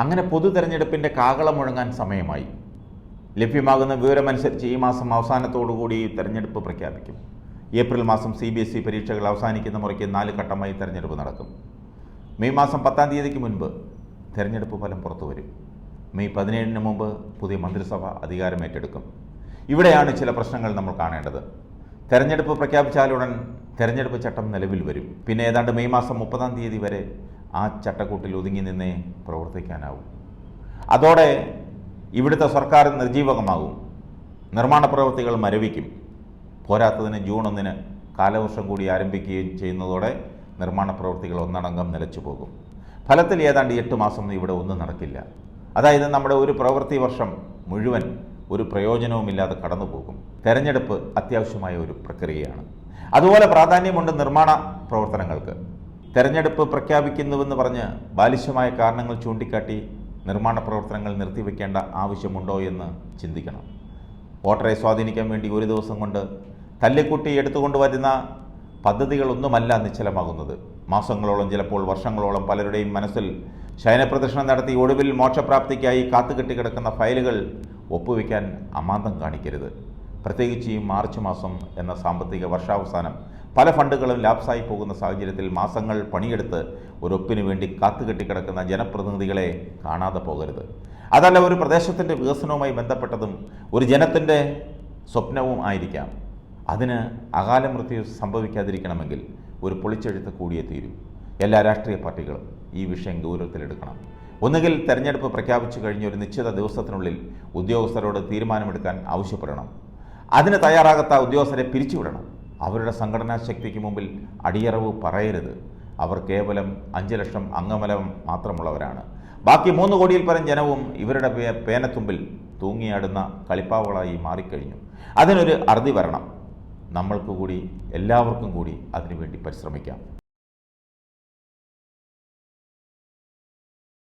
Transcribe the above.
അങ്ങനെ പൊതു തെരഞ്ഞെടുപ്പിന്റെ കാകളം മുഴങ്ങാൻ സമയമായി. ലഭ്യമാകുന്ന വിവരമനുസരിച്ച് ഈ മാസം അവസാനത്തോടുകൂടി തെരഞ്ഞെടുപ്പ് പ്രഖ്യാപിക്കും. ഏപ്രിൽ മാസം സി ബി എസ് ഇ പരീക്ഷകൾ അവസാനിക്കുന്ന മുറയ്ക്ക് നാല് ഘട്ടമായി തെരഞ്ഞെടുപ്പ് നടക്കും. മെയ് മാസം പത്താം തീയതിക്ക് മുൻപ് തെരഞ്ഞെടുപ്പ് ഫലം പുറത്തു വരും. മെയ് പതിനേഴിന് മുമ്പ് പുതിയ മന്ത്രിസഭ അധികാരമേറ്റെടുക്കും ഇവിടെയാണ് ചില പ്രശ്നങ്ങൾ നമ്മൾ കാണേണ്ടത്. തെരഞ്ഞെടുപ്പ് പ്രഖ്യാപിച്ചാലുടൻ തെരഞ്ഞെടുപ്പ് ചട്ടം നിലവിൽ വരും. പിന്നെ ഏതാണ്ട് മെയ് മാസം മുപ്പതാം തീയതി വരെ ആ ചട്ടക്കൂട്ടിൽ ഒതുങ്ങി നിന്നേ പ്രവർത്തിക്കാനാവും. അതോടെ ഇവിടുത്തെ സർക്കാർ നിർജീവകമാകും നിർമ്മാണ പ്രവൃത്തികൾ മരവിക്കും. പോരാത്തതിന് ജൂൺ ഒന്നിന് കാലവർഷം കൂടി ആരംഭിക്കുകയും ചെയ്യുന്നതോടെ നിർമ്മാണ പ്രവൃത്തികൾ ഒന്നടങ്കം നിലച്ചു പോകും. ഫലത്തിൽ ഏതാണ്ട് എട്ട് മാസം ഇവിടെ ഒന്നും നടക്കില്ല. അതായത് നമ്മുടെ ഒരു പ്രവൃത്തി വർഷം മുഴുവൻ ഒരു പ്രയോജനവുമില്ലാതെ കടന്നു പോകും തെരഞ്ഞെടുപ്പ് അത്യാവശ്യമായ ഒരു പ്രക്രിയയാണ്. അതുപോലെ പ്രാധാന്യമുണ്ട് നിർമ്മാണ പ്രവർത്തനങ്ങൾക്ക്. തെരഞ്ഞെടുപ്പ് പ്രഖ്യാപിക്കുന്നുവെന്ന് പറഞ്ഞ് ബാലിശമായ കാരണങ്ങൾ ചൂണ്ടിക്കാട്ടി നിർമ്മാണ പ്രവർത്തനങ്ങൾ നിർത്തിവെക്കേണ്ട ആവശ്യമുണ്ടോ എന്ന് ചിന്തിക്കണം. വോട്ടറെ സ്വാധീനിക്കാൻ വേണ്ടി ഒരു ദിവസം കൊണ്ട് തല്ലിക്കുട്ടി എടുത്തുകൊണ്ടുവരുന്ന പദ്ധതികളൊന്നുമല്ല നിശ്ചലമാകുന്നത്. മാസങ്ങളോളം ചിലപ്പോൾ വർഷങ്ങളോളം പലരുടെയും മനസ്സിൽ ശയനപ്രദർശനം നടത്തി ഒടുവിൽ മോക്ഷപ്രാപ്തിക്കായി കാത്തുകെട്ടി കിടക്കുന്ന ഫയലുകൾ ഒപ്പുവെക്കാൻ അമാന്തം കാണിക്കരുത്. പ്രത്യേകിച്ച് ഈ മാർച്ച് മാസം എന്ന സാമ്പത്തിക വർഷാവസാനം പല ഫണ്ടുകളും ലാപ്സായി പോകുന്ന സാഹചര്യത്തിൽ മാസങ്ങൾ പണിയെടുത്ത് ഒരൊപ്പിനു വേണ്ടി കാത്തുകെട്ടിക്കിടക്കുന്ന ജനപ്രതിനിധികളെ കാണാതെ പോകരുത്. അതല്ല ഒരു പ്രദേശത്തിന്റെ വികസനവുമായി ബന്ധപ്പെട്ടതും ഒരു ജനത്തിന്റെ സ്വപ്നവും ആയിരിക്കാം. അതിന് അകാല മൃത്യു സംഭവിക്കാതിരിക്കണമെങ്കിൽ ഒരു പൊളിച്ചെഴുത്ത് കൂടിയേ തീരൂ. എല്ലാ രാഷ്ട്രീയ പാർട്ടികളും ഈ വിഷയം ഗൗരവത്തിലെടുക്കണം. ഒന്നുകിൽ തെരഞ്ഞെടുപ്പ് പ്രഖ്യാപിച്ചു കഴിഞ്ഞ ഒരു നിശ്ചിത ദിവസത്തിനുള്ളിൽ ഉദ്യോഗസ്ഥരോട് തീരുമാനമെടുക്കാൻ ആവശ്യപ്പെടണം. അതിന് തയ്യാറാകാത്ത ഉദ്യോഗസ്ഥരെ പിരിച്ചുവിടണം. അവരുടെ സംഘടനാ ശക്തിക്ക് മുമ്പിൽ അടിയറവ് പറയരുത്. അവർ കേവലം അഞ്ച് ലക്ഷം അംഗമലം മാത്രമുള്ളവരാണ്. ബാക്കി മൂന്ന് കോടിയിൽ പരം ജനവും ഇവരുടെ പേനത്തുമ്പിൽ തൂങ്ങിയാടുന്ന കളിപ്പാവകളായി മാറിക്കഴിഞ്ഞു. അതിനൊരു അറുതി വരണം. നമ്മൾക്ക് കൂടി എല്ലാവർക്കും കൂടി അതിനുവേണ്ടി പരിശ്രമിക്കാം.